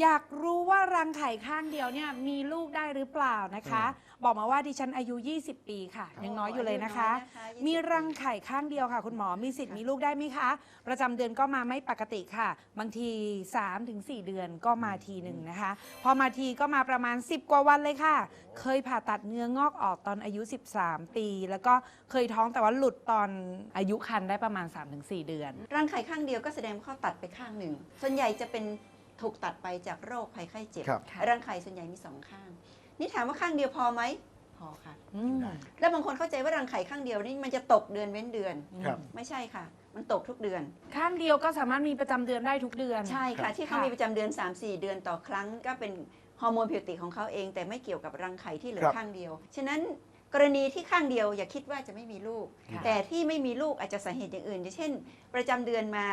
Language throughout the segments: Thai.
อยากรู้ว่ารังไข่ข้างเดียวเนี่ยมีลูกได้หรือเปล่านะคะ บอกมาว่าดิฉันอายุ 20 ปีค่ะ ยังน้อยอยู่เลยนะคะ มีรังไข่ข้างเดียวค่ะ คุณหมอมีสิทธิ์มีลูกได้ไหมคะ ประจำเดือนก็มาไม่ปกติค่ะ บางที 3-4 เดือนก็มาทีหนึ่งนะคะ พอมาทีก็มาประมาณ 10 กว่าวันเลยค่ะ เคยผ่าตัดเนื้องอกออกตอนอายุ 13 ปี แล้วก็เคยท้องแต่ว่าหลุดตอนอายุครรภ์ได้ประมาณ 3-4 เดือนรังไข่ข้างเดียวก็แสดงว่าเขาตัดไปข้างหนึ่ง ส่วนใหญ่จะเป็น ถูกตัดไปจากโรคภัยไข้เจ็บครับค่ะรังไข่ส่วนใหญ่มีสองข้าง นี่ถามว่าข้างเดียวพอไหมพอค่ะ อืม แล้วบางคนเข้าใจว่ารังไข่ข้างเดียวนี่มันจะตกเดือนเว้นเดือน ครับ ไม่ใช่ค่ะ มันตกทุกเดือน ข้างเดียวก็สามารถมีประจำเดือนได้ทุกเดือน ใช่ครัค่ะ บ ที่เขาค่ะมีประจำเดือน 3-4 เดือนต่อครั้ง ก็เป็นฮอร์โมนผิวปกติของเขาเอง แต่ไม่เกี่ยวกับรังไข่ที่เหลือครับข้างเดียว ฉะนั้นกรณีที่ข้างเดียวอย่าคิดว่าจะไม่มีลูกค่ะแต่ที่ไม่มีลูกอาจจะสาเหตุอย่างอื่นอย่างเช่น ประจำเดือนมา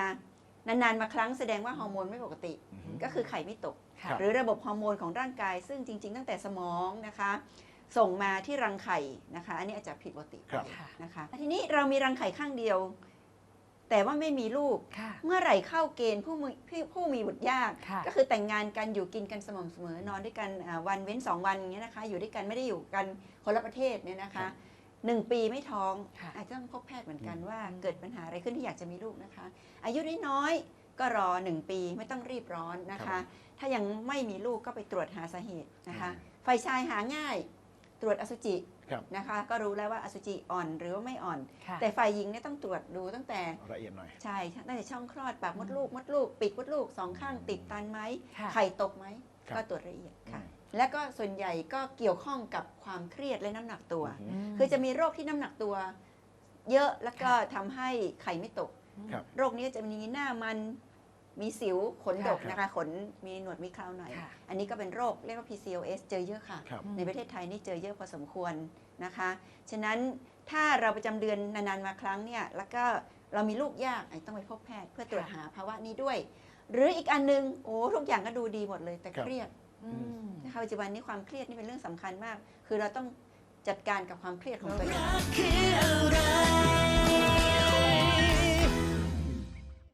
นานๆ มาครั้งแสดงว่าฮอร์โมนไม่ปกติอือฮึก็คือไข่ไม่ตกค่ะหรือระบบฮอร์โมนของร่างกาย ซึ่งจริง ๆ ตั้งแต่สมองนะคะ ส่งมาที่รังไข่นะคะ อันนี้อาจจะผิดปกติครับ ค่ะ นะคะทีนี้เรามีรังไข่ข้างเดียว แต่ว่าไม่มีลูก ค่ะ เมื่อไหร่เข้าเกณฑ์ผู้มีผู้ผู้มีบุตรยาก ค่ะ ก็คือแต่งงานกันอยู่กินกันสม่ำเสมอนอนด้วยกันอ่าวันเว้นสองวันอย่างเงี้ยนะคะ อยู่ด้วยกันไม่ได้อยู่กันคนละประเทศเนี่ยนะคะ หนึ่งปีไม่ท้อง ค่ะอาจจะต้องพบแพทย์เหมือนกันว่าเกิดปัญหาอะไรขึ้นที่อยากจะมีลูกนะคะ อายุน้อยๆก็รอหนึ่งปีไม่ต้องรีบร้อนนะครัคะ บถ้ายังไม่มีลูกก็ไปตรวจหาสาเหตุนะคะไฟชายหาง่าย ตรวจอสุจิครับ นะคะ ก็รู้แล้วว่าอสุจิอ่อนหรือว่าไม่อ่อน ค่ะแต่ฝ่ายหญิงเนี่ยต้องตรวจดูตั้งแต่ละเอียดหน่อย ใช่ตั้งแต่ช่องคลอดปากมดลูกมดลูกปีกมดลูกสองข้างติดตันไหมค่ะ ไข่ตกไหมครับ ก็ตรวจละเอียดค่ะอืม และก็ส่วนใหญ่ก็เกี่ยวข้องกับความเครียดและน้ำหนักตัวอือฮึมคือจะมีโรคที่น้ำหนักตัว เยอะแล้วก็ทำให้ไข่ไม่ตก ครับ โรคนี้จะมีหน้ามันมีสิวขนดกค่ะนะคะขนมีหนวดมีเคราวหน่อย ค่ะ อันนี้ก็เป็นโรคเรียกว่า PCOS เจอเยอะค่ะ ครับ ในประเทศไทยนี่เจอเยอะพอสมควรนะคะ ฉะนั้นถ้าเราประจำเดือนนานๆมาครั้งเนี่ย แล้วก็เรามีลูกยากอาจต้องไปพบแพทย์เพื่อตรวจหาภาวะนี้ด้วย หรืออีกอันหนึง โอ้ทุกอย่างก็ดูดีหมดเลยแต่ครับ เครียดอืม นะคะปัจจุบันนี้ความเครียดนี่เป็นเรื่องสำคัญมาก คือเราต้องจัดการกับความเครียดของตัวเอง